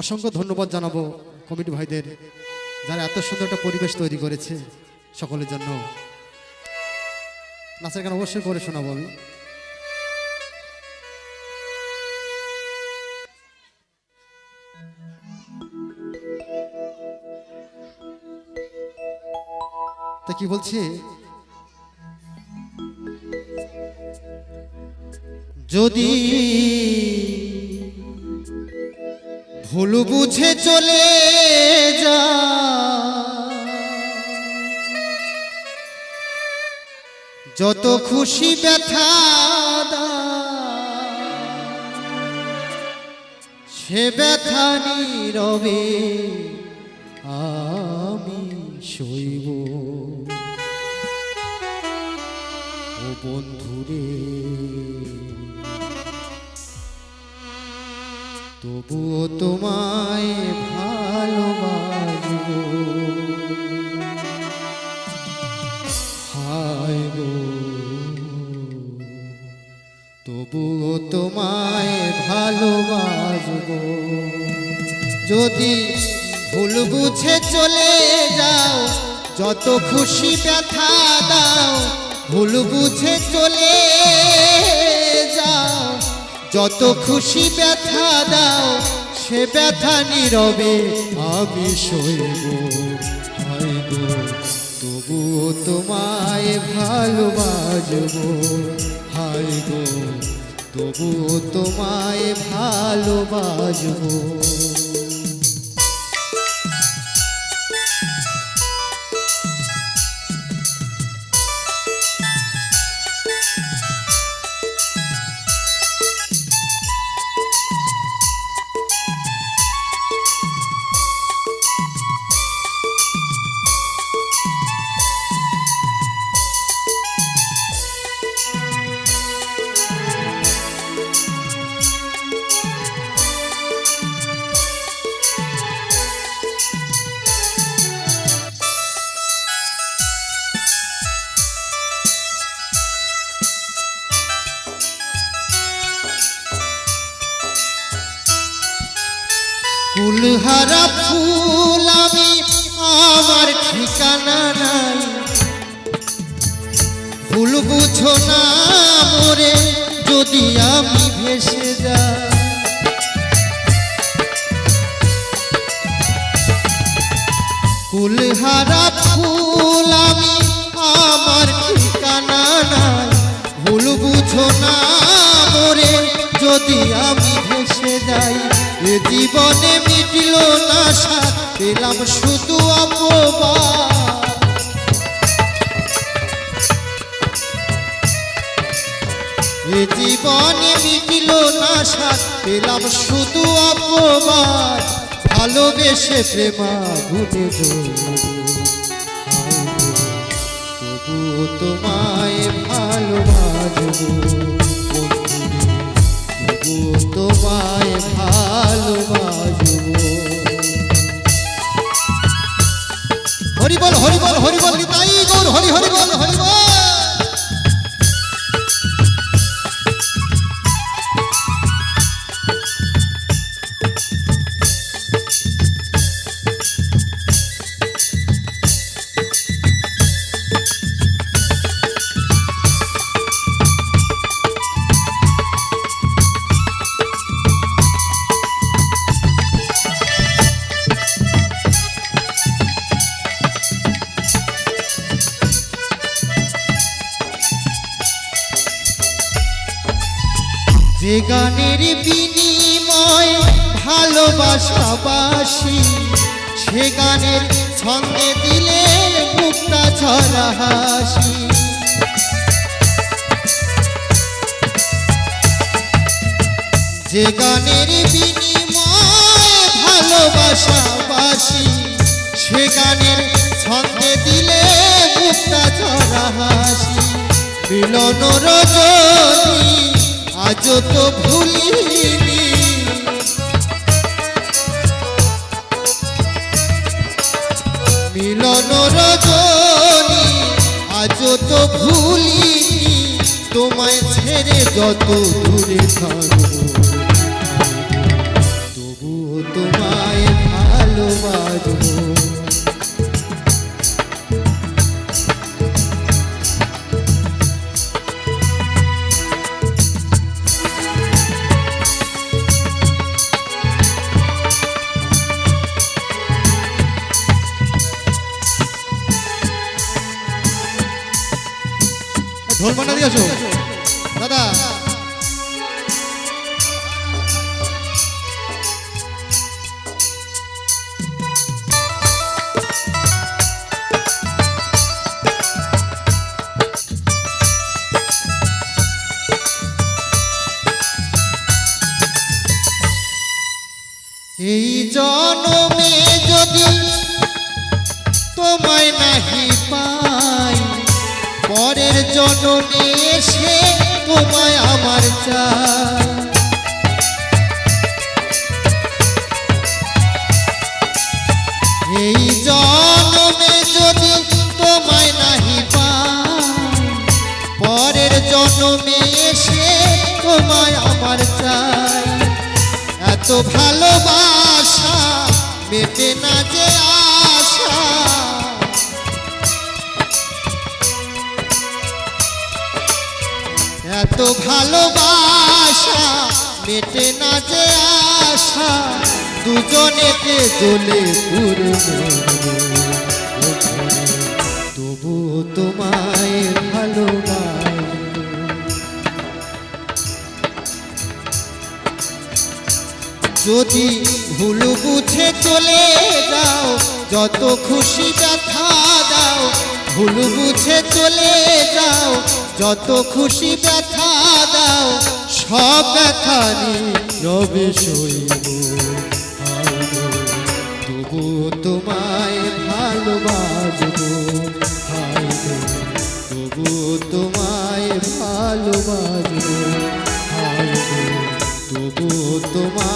অসংখ্য ধন্যবাদ জানাব কমিটি ভাইদের, যারা এত সুন্দর একটা পরিবেশ তৈরি করেছে সকলের জন্য। নাচের গান অবশ্যই করে শোনাবো আমি। তা কি বলছি? যদি ভুল বুঝে চলে যা। যত খুশি ব্যথা সে ব্যথা নীরবে আমি শৈব ও বন্ধুরে তবুও তোমায় ভালোবাসব। হায় গো, তবুও তোমায় ভালোবাসব। যদি ভুল বুঝে চলে যাও, যত খুশি ব্যথা দাও, ভুল বুঝে চলে যত খুশি ব্যথা দাও, সে ব্যথা নীরবে আমি সইব। হায় তবুও তোমায় ভালোবাসব। হাই গো, তবুও তোমায় ভালোবাসব। কুলহারা ফুল আমি, আমার ঠিকানা নাই। ফুল বুঝো না মরে, যদি আমি ভেসে যাই। কুলহারা ফুল আমি, আমার ঠিকানা নাই। ভুল বুঝো না মরে, যদি আমি ভেসে যাই। জীবনে মিটিল না সাথ পেলাম শুধু অপবাদ। এ জীবনে মিটিল না সাথ পেলাম শুধু অপবাদ। ভালোবেসে প্রেমা ঘুটে তবু তোমায় ভালোবাসবো। তোমায় ভালোবাসবো। হরিবল বল হরি বল যে গানের বিনিময় ভালোবাসাবাসি সে গানের ছন্দে দিলে মুক্তা ছড়া হাসি। যে গানের বিনিময় ভালোবাসাবাসি সে গানের ছন্দে দিলে মুক্তা ছড়া হাসি। মিলন রজনী আজ তো ভুলিনি। মিলন রজনী আজ তো ভুলিনি। তোমায় ছেড়ে যত দূরে থাকব। তবুও তোমার বাজবো ঢোল বানা দিয়েছ দাদা এই জনমে যদি তোমায় নাহি পাই পরের জনমে এসে তোমায় আমার চাই এই জনমে যদি তোমায় নাহি পরের জনমে এসে তোমায় আমার চাই এত ভালোবাসা মেটে না যে আশা এত ভালোবাসা, মেটে না যে আশা দুজনেতে পুরো তবু তোমায় ভালোবাসা। যদি ভুল বুঝে চলে যাও, যত খুশি ব্যথা দাও ভুল বুঝে চলে যাও, যত খুশি ব্যথা দাও, সব ব্যথানি রবি শৈব তবু তোমায় ভালোবাসব তবু তোমায় ভালোবাসব তবু তোমায়